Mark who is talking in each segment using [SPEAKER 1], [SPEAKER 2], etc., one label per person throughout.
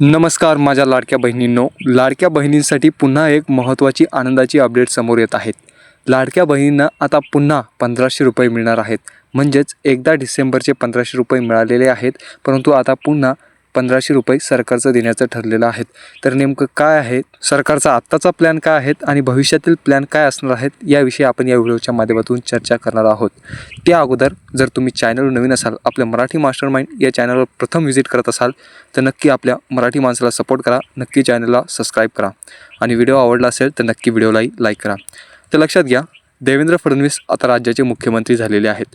[SPEAKER 1] नमस्कार माझ्या लाडक्या बहिणींनो. लाडक्या बहिणींसाठी पुन्हा एक महत्त्वाची आनंदाची अपडेट समोर येत आहेत. लाडक्या बहिणींना आता पुन्हा पंधराशे रुपये मिळणार आहेत. म्हणजेच एकदा डिसेंबरचे पंधराशे रुपये मिळालेले आहेत परंतु आता पुन्हा पंधराशे रुपये सरकारचं देण्याचं ठरलेलं आहेत. तर नेमकं काय आहे? सरकारचा आत्ताचा प्लॅन काय आहेत आणि भविष्यातील प्लॅन काय असणार आहेत याविषयी आपण या व्हिडिओच्या माध्यमातून चर्चा करणार आहोत. त्या अगोदर जर तुम्ही चॅनलवर नवीन असाल आपल्या मराठी मास्टर माइंड या चॅनलवर प्रथम व्हिजिट करत असाल तर नक्की आपल्या मराठी माणसाला सपोर्ट करा. नक्की चॅनलला सबस्क्राईब करा. आणि व्हिडिओ आवडला असेल तर नक्की व्हिडिओलाही लाईक करा. तर लक्षात घ्या देवेंद्र फडणवीस आता राज्याचे मुख्यमंत्री झालेले आहेत.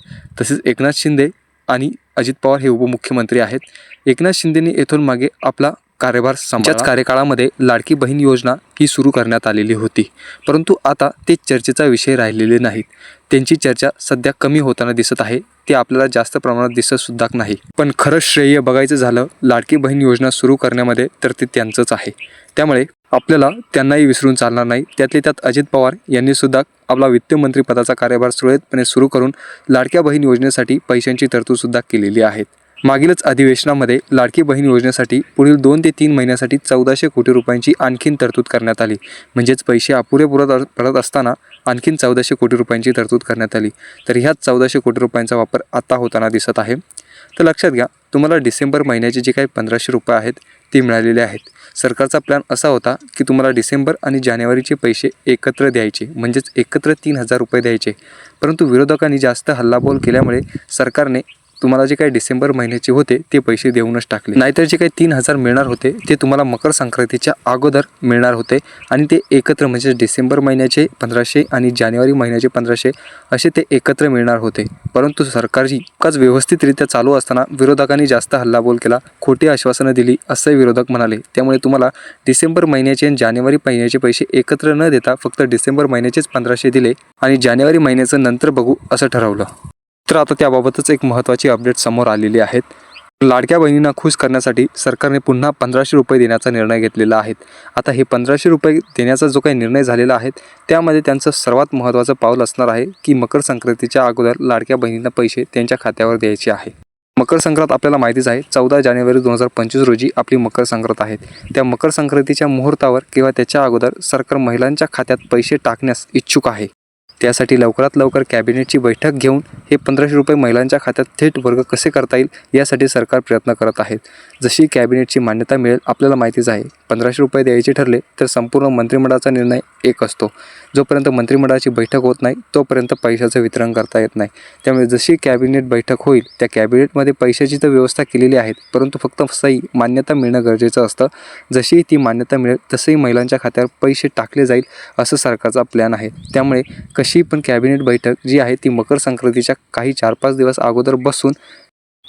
[SPEAKER 1] तसेच एकनाथ शिंदे आणि अजित पवार हे उपमुख्यमंत्री आहेत. एकनाथ शिंदेने येथून मागे आपला कार्यभार समाजात कार्यकाळामध्ये लाडकी बहीण योजना ही सुरू करण्यात आलेली होती. परंतु आता ते चर्चेचा विषय राहिलेले नाहीत. त्यांची चर्चा सध्या कमी होताना दिसत आहे. ते आपल्याला जास्त प्रमाणात दिसत सुद्धा नाही. पण खरं श्रेय बघायचं झालं लाडकी बहीण योजना सुरू करण्यामध्ये तर ते त्यांचंच आहे. त्यामुळे आपल्याला त्यांनाही विसरून चालणार नाही. त्यातले त्यात अजित पवार यांनी सुद्धा आपला वित्तमंत्री पदाचा कार्यभार सुरळीतपणे सुरू करून लाडक्या बहीण योजनेसाठी पैशांची तरतूदसुद्धा केलेली आहे मागीलच अधिवेशनामध्ये लाडकी बहीण योजनेसाठी पुढील दोन ते तीन महिन्यासाठी चौदाशे कोटी रुपयांची आणखीन तरतूद करण्यात आली. म्हणजेच पैसे अपुरे पुरत पडत असताना आणखीन चौदाशे कोटी रुपयांची तरतूद करण्यात आली. तर ह्याच चौदाशे कोटी रुपयांचा वापर आता होताना दिसत आहे. तर लक्षात घ्या तुम्हाला डिसेंबर महिन्याचे जे काही पंधराशे रुपये आहेत ते मिळालेले आहेत. सरकारचा प्लॅन असा होता की तुम्हाला डिसेंबर आणि जानेवारीचे पैसे एकत्र द्यायचे. म्हणजेच एकत्र तीन हजार रुपये द्यायचे. परंतु विरोधकांनी जास्त हल्लाबोल केल्यामुळे सरकारने तुम्हाला जे काही डिसेंबर महिन्याचे होते ते पैसे देऊनच टाकले. नाहीतर जे काही तीन हजार मिळणार होते ते तुम्हाला मकर संक्रांतीच्या अगोदर मिळणार होते. आणि ते एकत्र म्हणजे डिसेंबर महिन्याचे पंधराशे आणि जानेवारी महिन्याचे पंधराशे असे ते एकत्र मिळणार होते. परंतु सरकारची काच व्यवस्थितरित्या चालू असताना विरोधकांनी जास्त हल्लाबोल केला खोटी आश्वासनं दिली असंही विरोधक म्हणाले. त्यामुळे तुम्हाला डिसेंबर महिन्याचे आणि जानेवारी महिन्याचे पैसे एकत्र न देता फक्त डिसेंबर महिन्याचेच पंधराशे दिले आणि जानेवारी महिन्याचं नंतर बघू असं ठरवलं. तर आता त्याबाबतच एक महत्त्वाची अपडेट समोर आलेली आहेत. लाडक्या बहिणींना खुश करण्यासाठी सरकारने पुन्हा पंधराशे रुपये देण्याचा निर्णय घेतलेला आहे. आता हे पंधराशे रुपये देण्याचा जो काही निर्णय झालेला आहे त्यामध्ये त्यांचं सर्वात महत्त्वाचं पाऊल असणार आहे की मकर संक्रांतीच्या अगोदर लाडक्या बहिणींना पैसे त्यांच्या खात्यावर द्यायचे आहे. मकर संक्रांत आपल्याला माहितीच आहे चौदा जानेवारी दोन हजार पंचवीस रोजी आपली मकर संक्रांत आहे. त्या मकर संक्रांतीच्या मुहूर्तावर किंवा त्याच्या अगोदर सरकार महिलांच्या खात्यात पैसे टाकण्यास इच्छुक आहे. त्यासाठी लवकरात लवकर कॅबिनेटची बैठक घेऊन हे पंधराशे रुपये महिलांच्या खात्यात थेट वर्ग कसे करता येईल यासाठी सरकार प्रयत्न करत आहेत जशी कॅबिनेटची मान्यता मिळेल आपल्याला माहितीच आहे. पंधराशे रुपये द्यायचे ठरले तर संपूर्ण मंत्रिमंडळाचा निर्णय एक असतो. जोपर्यंत मंत्रिमंडळाची बैठक होत नाही तोपर्यंत पैशाचं वितरण करता येत नाही. त्यामुळे जशी कॅबिनेट बैठक होईल त्या कॅबिनेटमध्ये पैशाची तर व्यवस्था केलेली आहे परंतु फक्त सही मान्यता मिळणं गरजेचं असतं. जशी ती मान्यता मिळेल तसंही महिलांच्या खात्यावर पैसे टाकले जाईल असं सरकारचा प्लॅन आहे. त्यामुळे कशी पण कॅबिनेट बैठक जी आहे ती मकर संक्रांतीच्या काही चार पाच दिवस अगोदर बसून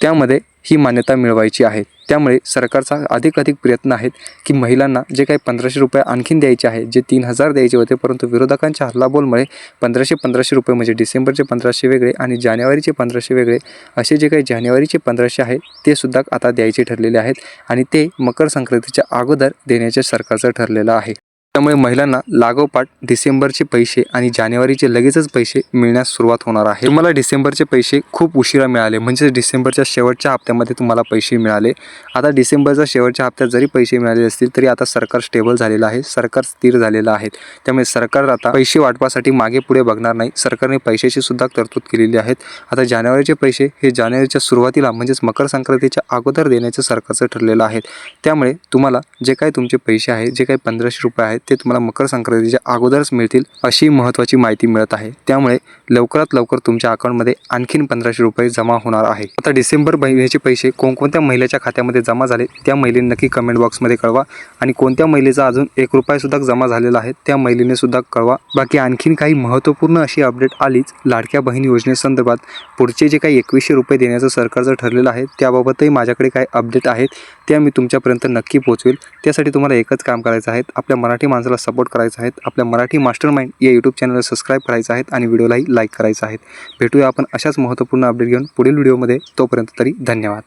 [SPEAKER 1] त्यामध्ये ही मान्यता मिळवायची आहे. त्यामुळे सरकारचा अधिक अधिक प्रयत्न आहेत की महिलांना जे काही पंधराशे रुपये आणखीन द्यायचे आहे जे तीन हजार द्यायचे होते परंतु विरोधकांच्या हल्लाबोलमुळे पंधराशे पंधराशे रुपये म्हणजे डिसेंबरचे पंधराशे वेगळे आणि जानेवारीचे पंधराशे वेगळे असे जे काही जानेवारीचे पंधराशे आहे ते सुद्धा आता द्यायचे ठरलेले आहेत आणि ते मकर संक्रांतीच्या अगोदर देण्याचे सरकारचं ठरलेलं आहे. त्यामुळे महिलांना लागोपाठ डिसेंबरचे पैसे आणि जानेवारीचे लगेचच पैसे मिळण्यास सुरुवात होणार आहे. तुम्हाला डिसेंबरचे पैसे खूप उशिरा मिळाले. म्हणजे डिसेंबरच्या शेवटच्या हप्त्यामध्ये तुम्हाला पैसे मिळाले. आता डिसेंबरच्या शेवटच्या हप्त्यात जरी पैसे मिळाले असतील तरी आता सरकार स्टेबल झालेलं आहे. सरकार स्थिर झालेलं आहे. त्यामुळे सरकार आता पैसे वाटपासाठी मागे पुढे बघणार नाही. सरकारने पैशाची सुद्धा तरतूद केलेली आहेत. आता जानेवारीचे पैसे हे जानेवारीच्या सुरुवातीला म्हणजेच मकर संक्रांतीच्या अगोदर देण्याचं सरकारचं ठरलेलं आहे. त्यामुळे तुम्हाला जे काही तुमचे पैसे आहेत जे काही पंधराशे रुपये आहेत ते तुम्हाला मकर संक्रांतीच्या अगोदरच मिळतील अशी महत्त्वाची माहिती मिळत आहे. त्यामुळे लवकरात लवकर तुमच्या अकाउंटमध्ये आणखीन पंधराशे रुपये जमा होणार आहे. आता डिसेंबर महिन्याचे पैसे कोणकोणत्या महिलेच्या खात्यामध्ये जमा झाले त्या महिलेने नक्की कमेंट बॉक्समध्ये कळवा. आणि कोणत्या महिलेचा अजून एक रुपयासुद्धा जमा झालेला आहे त्या महिलेने सुद्धा कळवा. बाकी आणखीन काही महत्त्वपूर्ण अशी अपडेट आलीच लाडक्या बहीण योजनेसंदर्भात पुढचे जे काही एकवीसशे रुपये देण्याचं सरकारचं ठरलेलं आहे त्याबाबतही माझ्याकडे काही अपडेट आहेत त्या मी तुमच्यापर्यंत नक्की पोहोचवेल. त्यासाठी तुम्हाला एकच काम करायचं आहे आपल्या मराठी माणसाला सपोर्ट करायचा आहेत आपल्या मराठी मास्टर माइंड या यूट्यूब चॅनलला सबस्क्राईब करायचं आहेत आणि व्हिडिओलाही लाईक करायचं आहेत. भेटूया आपण अशाच महत्त्वपूर्ण अपडेट घेऊन पुढील व्हिडिओमध्ये तोपर्यंत तरी धन्यवाद.